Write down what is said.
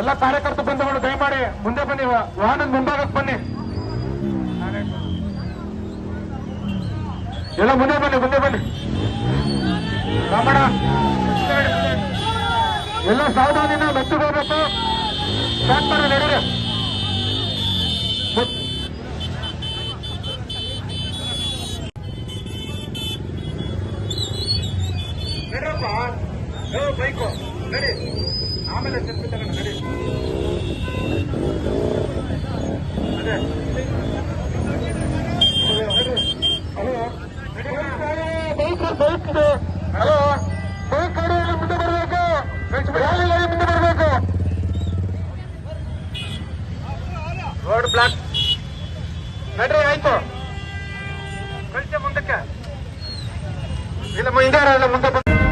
ಎಲ್ಲ ಕಾರ್ಯಕರ್ತ ಬಂಧುಗಳು ದಯಮಾಡಿ ಮುಂದೆ ಬನ್ನಿ ವಾಹನದ ಮುಂಭಾಗಕ್ಕೆ ಬನ್ನಿ. ಎಲ್ಲ ಮುಂದೆ ಬನ್ನಿ ಮುಂದೆ ಬನ್ನಿ. ರಾಮಣ್ಣ, ಎಲ್ಲ ಸಾವಧಾನಿನ ಸ್ಟಾರ್ಟ್ ಮಾಡಿ ನಡೀರಿ. ಬೈಕು, ನಡಿ. ಆಮೇಲೆ ಸೆಲ್ಫಿ ತಗೊಂಡು ನಡಿ ಅದೇ. ಬೈಕ್ ಬೈಕ್ ಇದೆ ಹಲೋ. ಬೈಕ್ ಮುಂದೆ ಬರಬೇಕು ರ್ಯಾಲಿ ಮುಂದೆ ಬರಬೇಕು ರೋಡ್ ಬ್ಲಾಕ್ ನಡ್ರಿ, ಆಯ್ತು. ಕಳಿಸ ಮುಂದಕ್ಕೆ. ಇಲ್ಲ ಹಿಂದೆ ಮುಂದೆ